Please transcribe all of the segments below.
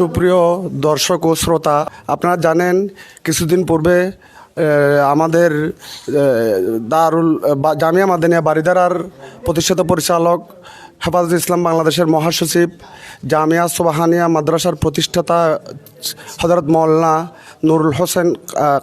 সুপ্রিয় দর্শক ও শ্রোতা, আপনারা জানেন কিছুদিন পূর্বে আমাদের দারুল জামিয়া মাদানিয়া বারিদারার প্রতিষ্ঠাতা পরিচালক হেফাজত ইসলাম বাংলাদেশের মহাসচিব জামিয়া সোবাহানিয়া মাদ্রাসার প্রতিষ্ঠাতা হজরত মৌলানা নুরুল হোসেন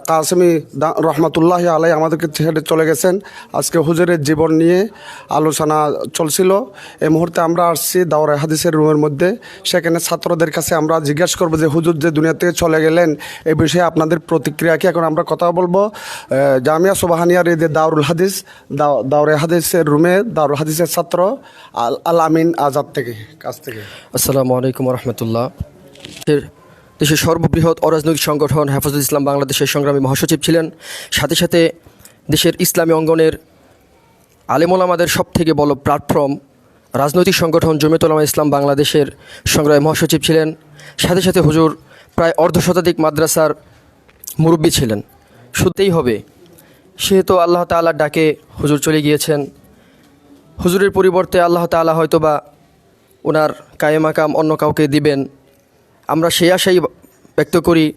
কাসমি রহমতুল্লাহ আলাই আমাদেরকে ছেড়ে চলে গেছেন। আজকে হুজুরের জীবন নিয়ে আলোচনা চলছিল। এই মুহূর্তে আমরা আসছি দাওরা হাদিসের রুমের মধ্যে। সেখানে ছাত্রদের কাছে আমরা জিজ্ঞাসা করব যে, হুজুর, যে দুনিয়া থেকে চলে গেলেন এই বিষয়ে আপনাদের প্রতিক্রিয়া কি? এখন আমরা কথা বলব। জামিয়া সোবাহানিয়ার এই যে দাউরুল হাদিস, দাও- দাওরে হাদিসের রুমে দাউরুল হাদিসের ছাত্র আল আল আমিন আজাদ থেকে, কাছ থেকে। আসসালামু আলাইকুম রহমতুল্লাহ দেশের সর্ববৃহৎ অরাজনৈতিক সংগঠন হেফাজত ইসলাম বাংলাদেশের সংগ্রামী মহাসচিব ছিলেন। সাথে সাথে দেশের ইসলামী অঙ্গনের আলেমোলামাদের সব থেকে বড় প্ল্যাটফর্ম রাজনৈতিক সংগঠন জমিয়তুলামা ইসলাম বাংলাদেশের সংগ্রামী মহাসচিব ছিলেন। সাথে সাথে হুজুর প্রায় অর্ধশতাধিক মাদ্রাসার মুরব্বী ছিলেন। শুনতেই হবে। সেহেতু আল্লাহ তাআলার ডাকে হুজুর চলে গিয়েছেন। হুজুরের পরিবর্তে আল্লাহ তাআলা হয়তোবা ওনার কায়েমাকাম অন্য কাউকে দিবেন। আমরা সেই আশাই ব্যক্ত করি।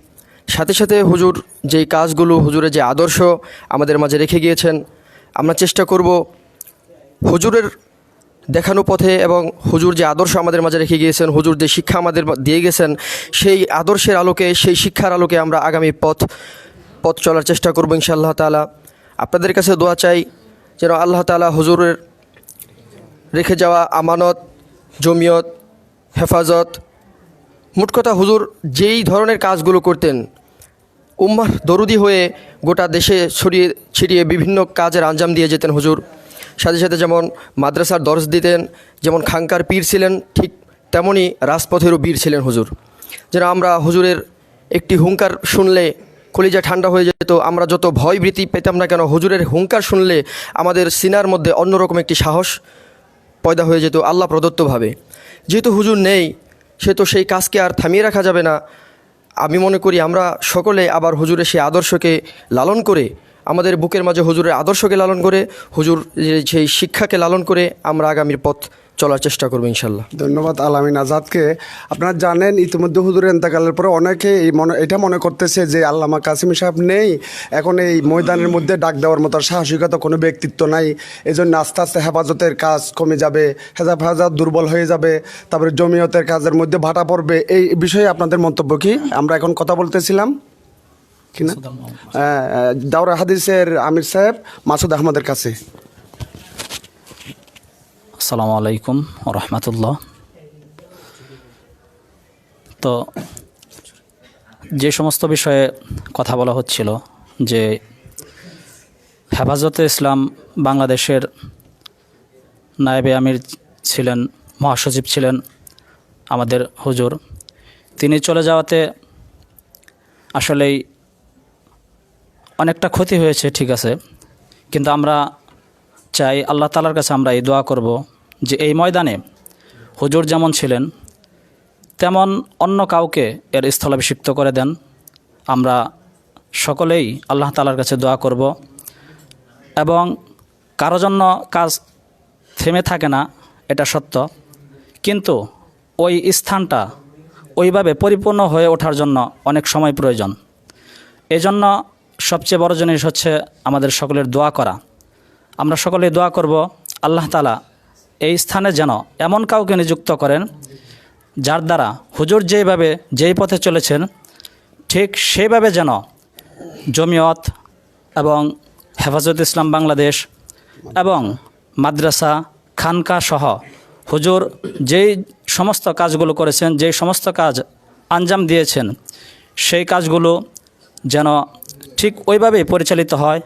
সাথে সাথে হুজুর যেই কাজগুলো, হুজুরের যে আদর্শ আমাদের মাঝে রেখে গিয়েছেন, আমরা চেষ্টা করব হুজুরের দেখানো পথে এবং হুজুর যে আদর্শ আমাদের মাঝে রেখে গিয়েছেন, হুজুর যে শিক্ষা আমাদের দিয়ে গেছেন, সেই আদর্শের আলোকে, সেই শিক্ষার আলোকে আমরা আগামী পথ পথ চলার চেষ্টা করব ইনশাআল্লাহ তালা আপনাদের কাছে দোয়া চাই যেন আল্লাহ তালা হুজুরের রেখে যাওয়া আমানত, জমিয়ত, হেফাজত। মোট কথা হুজুর, যেই ধরনের কাজগুলো করতেন উম্মার দরুদি হয়ে গোটা দেশে ছড়িয়ে ছিটিয়ে বিভিন্ন কাজের আঞ্জাম দিয়ে যেতেন হুজুর। সাথে সাথে যেমন মাদ্রাসার দর্শ দিতেন, যেমন খাঙ্কার পীর ছিলেন, ঠিক তেমনই রাজপথেরও বীর ছিলেন হুজুর। যেন আমরা হুজুরের একটি হুঙ্কার শুনলে কলিজা ঠান্ডা হয়ে যেত, আমরা যত ভয় ভীতি পেতাম না কেন, হুজুরের হুঙ্কার শুনলে আমাদের সিনার মধ্যে অন্যরকম একটি সাহস পয়দা হয়ে যেত আল্লাহ প্রদত্তভাবে। যেহেতু হুজুর নেই, সে তো সেই কাজকে আর থামিয়ে রাখা যাবে না। আমি মনে করি আমরা সকলে আবার হুজুরের সেই আদর্শকে লালন করে, আমাদের বুকের মাঝে হুজুরের আদর্শকে লালন করে, হুজুর সেই শিক্ষাকে লালন করে আমরা আগামীর পথ চলার চেষ্টা করব ইনশাল্লাহ। ধন্যবাদ আলামিন আজাদকে। আপনারা জানেন ইতিমধ্যে হুজুরের এন্তেকালের পরে অনেকে এই মনে এটা মনে করতেছে যে আল্লামা কাসিম সাহেব নেই। এখন এই ময়দানের মধ্যে ডাক দেওয়ার মতো সাহসিকতা কোনো ব্যক্তিত্ব নাই। এই জন্য আস্তে আস্তে হেফাজতের কাজ কমে যাবে হেফাজত দুর্বল হয়ে যাবে তারপরে জমিয়তের কাজের মধ্যে ভাটা পড়বে। এই বিষয়ে আপনাদের মন্তব্য কি? আমরা এখন কথা বলতেছিলাম। কি না? হ্যাঁ, হ্যাঁ, দাওরা হাদিসের আমির সাহেব মাসুদ আহমদের কাছে। আসসালামু আলাইকুম রহমতুল্লাহ। তো যে সমস্ত বিষয়ে কথা বলা হচ্ছিল, যে হেফাজতে ইসলাম বাংলাদেশের নায়েবে আমির ছিলেন, মহাসচিব ছিলেন আমাদের হুজুর, তিনি চলে যাওয়াতে আসলেই অনেকটা ক্ষতি হয়েছে, ঠিক আছে। কিন্তু আমরা চাই আল্লাহ তালার কাছে আমরা এই দোয়া করব যে এই ময়দানে হুজুর যেমন ছিলেন, তেমন অন্য কাউকে এর স্থলাভিষিক্ত করে দেন। আমরা সকলেই আল্লাহ তালার কাছে দোয়া করব। এবং কারও জন্য কাজ থেমে থাকে না, এটা সত্য। কিন্তু ওই স্থানটা ওইভাবে পরিপূর্ণ হয়ে ওঠার জন্য অনেক সময় প্রয়োজন। এজন্য সবচেয়ে বড় জিনিস হচ্ছে আমাদের সকলের দোয়া করা। আমরা সকলে দোয়া করব, আল্লাহ তালা এই স্থানে যেন এমন কাউকে নিযুক্ত করেন যার দ্বারা হুজুর যেইভাবে যেই পথে চলেছেন, ঠিক সেইভাবে যেন জমিয়ত এবং হেফাজত ইসলাম বাংলাদেশ এবং মাদ্রাসা খানকা সহ হুজুর যেই সমস্ত কাজগুলো করেছেন, যেই সমস্ত কাজ আঞ্জাম দিয়েছেন, সেই কাজগুলো যেন ঠিক ওইভাবেই পরিচালিত হয়।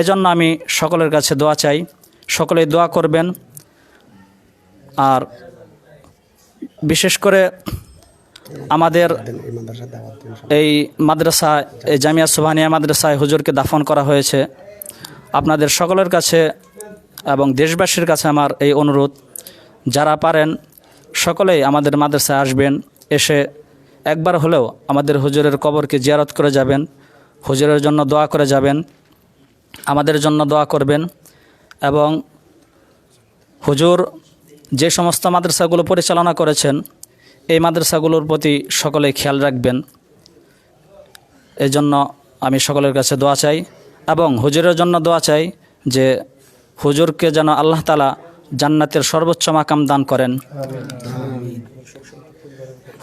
এজন্য আমি সকলের কাছে দোয়া চাই। সকলেই দোয়া করবেন। আর বিশেষ করে আমাদের এই মাদ্রাসা, এই জামিয়া সুবহানিয়া মাদ্রাসায় হুজুরকে দাফন করা হয়েছে। আপনাদের সকলের কাছে এবং দেশবাসীর কাছে আমার এই অনুরোধ, যারা পারেন সকলেই আমাদের মাদ্রাসায় আসবেন, এসে একবার হলেও আমাদের হুজুরের কবরকে জিয়ারত করে যাবেন। হুজুরের জন্য দোয়া করে যাবেন। আমাদের জন্য দোয়া করবেন এবং হুজুর যে সমস্ত মাদ্রাসাগুলো পরিচালনা করেছেন, এই মাদ্রাসাগুলোর প্রতি সকলে খেয়াল রাখবেন। এই জন্য আমি সকলের কাছে দোয়া চাই এবং হুজুরের জন্য দোয়া চাই যে হুজুরকে যেন আল্লাহ তালা জান্নাতের সর্বোচ্চ মাকাম দান করেন।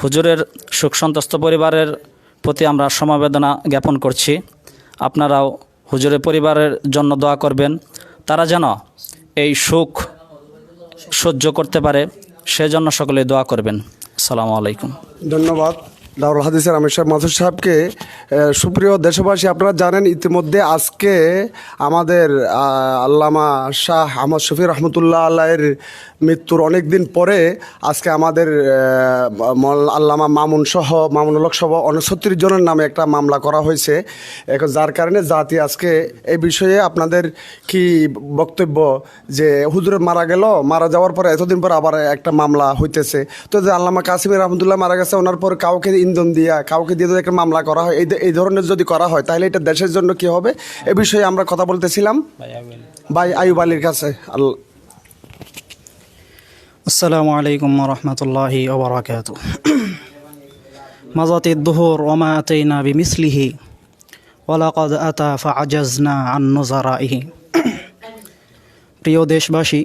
হুজুরের সুখ সন্তস্ত পরিবারের প্রতি আমরা সমবেদনা জ্ঞাপন করছি। আপনারাও হুজুরের পরিবারের জন্য দোয়া করবেন। তারা যেন এই সুখ সহ্য করতে পারে, সেজন্য সকলে দোয়া করবেন। সালামু আলাইকুম। ধন্যবাদ। দারুল হাদিসের আমির সাহেব, মাসুদ সাহেবকে সুপ্রিয় দেশবাসী, আপনারা জানেন ইতিমধ্যে আজকে আমাদের আল্লামা শাহ আহমদ শফি রহমতুল্লাহ আল্লাহের মৃত্যুর অনেক দিন পরে আজকে আমাদের আল্লামা মামুন সহ মামুন হক সহ উনসত্তর জনের নামে একটা মামলা করা হয়েছে। এখন যার কারণে জাতি আজকে এই বিষয়ে আপনাদের কি বক্তব্য যে হুজুরে মারা গেল, মারা যাওয়ার পরে এতদিন পর আবার একটা মামলা হইতেছে। তো যে আল্লামা কাসিমের রহমতুল্লাহ মারা গেছে, ওনার পর কাউকে ইন্ধন দিয়া কাউকে দিয়ে যদি একটা মামলা করা হয় এই এই ধরনের যদি করা হয় তাহলে এটা দেশের জন্য কি হবে? এ বিষয়ে আমরা কথা বলতেছিলাম। ভাই আয়ুব আলীর কাছে। আল্লাহ আসসালামু আলাইকুম রহমতুল্লাহি ওবরাকাত মাজাতি দুহর ওমা বি মিসলিহি ওয়ালাকাদ আতা ফাআজাজনা আন নুজারাইহি প্রিয় দেশবাসী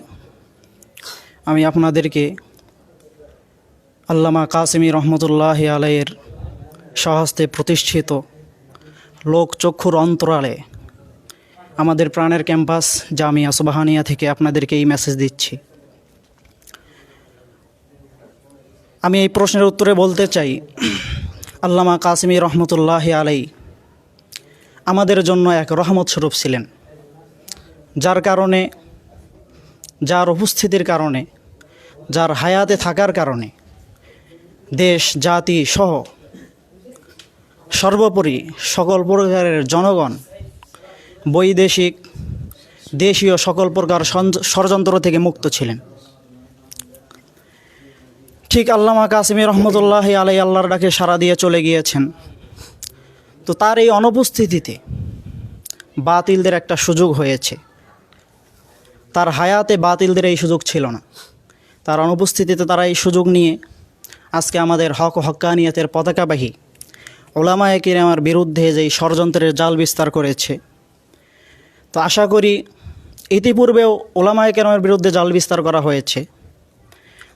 আমি আপনাদেরকে আল্লামা কাসিমি রহমতুল্লাহ আলাইয়ের স্বহস্তে প্রতিষ্ঠিত লোকচক্ষুর অন্তরালে আমাদের প্রাণের ক্যাম্পাস জামিয়া সুবাহানিয়া থেকে আপনাদেরকে এই মেসেজ দিচ্ছি। আমি এই প্রশ্নের উত্তরে বলতে চাই, আল্লামা কাসিমি রহমতুল্লাহ আলাই আমাদের জন্য এক রহমত স্বরূপ ছিলেন। যার কারণে, যার উপস্থিতির কারণে, যার হায়াতে থাকার কারণে দেশ, জাতি সহ সর্বোপরি সকল প্রকারের জনগণ বৈদেশিক, দেশীয় সকল প্রকার ষড়যন্ত্র থেকে মুক্ত ছিলেন। ঠিক আল্লামা কাসিমি রহমতুল্লাহ আলাই আল্লাহর ডাকে সাড়া দিয়ে চলে গিয়েছেন। তো তার এই অনুপস্থিতিতে বাতিলদের একটা সুযোগ হয়েছে। তার হায়াতে বাতিলদের এই সুযোগ ছিল না। তার অনুপস্থিতিতে তারা এই সুযোগ নিয়ে আজকে আমাদের হক ও হক্কানিয়তের পতাকাবাহী ওলামায়ে কিরামার বিরুদ্ধে যেই ষড়যন্ত্রের জাল বিস্তার করেছে। তো আশা করি ইতিপূর্বেও ওলামায়ে কেরামের বিরুদ্ধে জাল বিস্তার করা হয়েছে।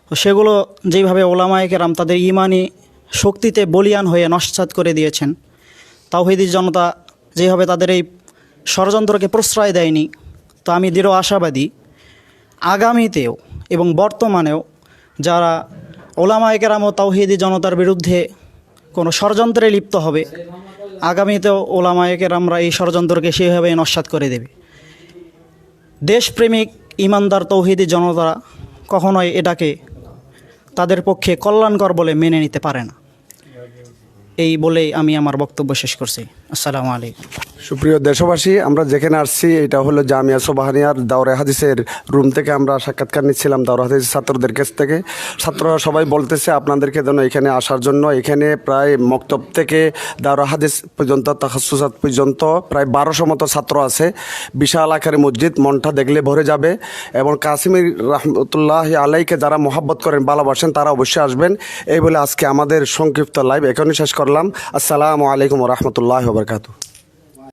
তো সেগুলো যেইভাবে ওলামায়ে কেরাম তাদের ইমানি শক্তিতে বলিয়ান হয়ে নস্বাত করে দিয়েছেন, তাওহিদি জনতা যেভাবে তাদের এই ষড়যন্ত্রকে প্রশ্রয় দেয়নি, তো আমি দৃঢ় আশাবাদী আগামীতেও এবং বর্তমানেও যারা ওলামায়ে কেরাম ও তাওহিদি জনতার বিরুদ্ধে কোনো ষড়যন্ত্রে লিপ্ত হবে। আগামীতেও ওলামায়ে কেরামরা এই ষড়যন্ত্রকে সেভাবে নস্বাত করে দেবে। দেশপ্রেমিক, ইমানদার তৌহিদি জনতা কখনোই এটাকে তাদের পক্ষে কল্যাণকর বলে মেনে নিতে পারে না। এই বলেই আমি আমার বক্তব্য শেষ করছি। আসসালামু আলাইকুম। সুপ্রিয় দেশবাসী, আমরা যেখানে আসছি, এটা হলো জামিয়া সোবাহানিয়ার দাওরে হাদিসের রুম থেকে আমরা সাক্ষাৎকার নিচ্ছিলাম দাওরে হাদিসের ছাত্রদের কাছ থেকে। ছাত্ররা সবাই বলতেছে, আপনাদেরকে যেন এখানে আসার জন্য এখানে প্রায় মক্তব থেকে দাওরা হাদিস পর্যন্ত তাহাসুসাত পর্যন্ত প্রায় বারোশো মতো ছাত্র আছে। বিশাল আকারে মসজিদ, মনটা দেখলে ভরে যাবে এবং কাশ্মীর রহমতুল্লাহ আলাইকে যারা মোহাব্বত করেন, ভালোবাসেন, তারা অবশ্যই আসবেন। এই বলে আজকে আমাদের সংক্ষিপ্ত লাইভ এখনই শেষ করলাম। আসসালামু আলাইকুম রহমতুল্লাহ বরকাতু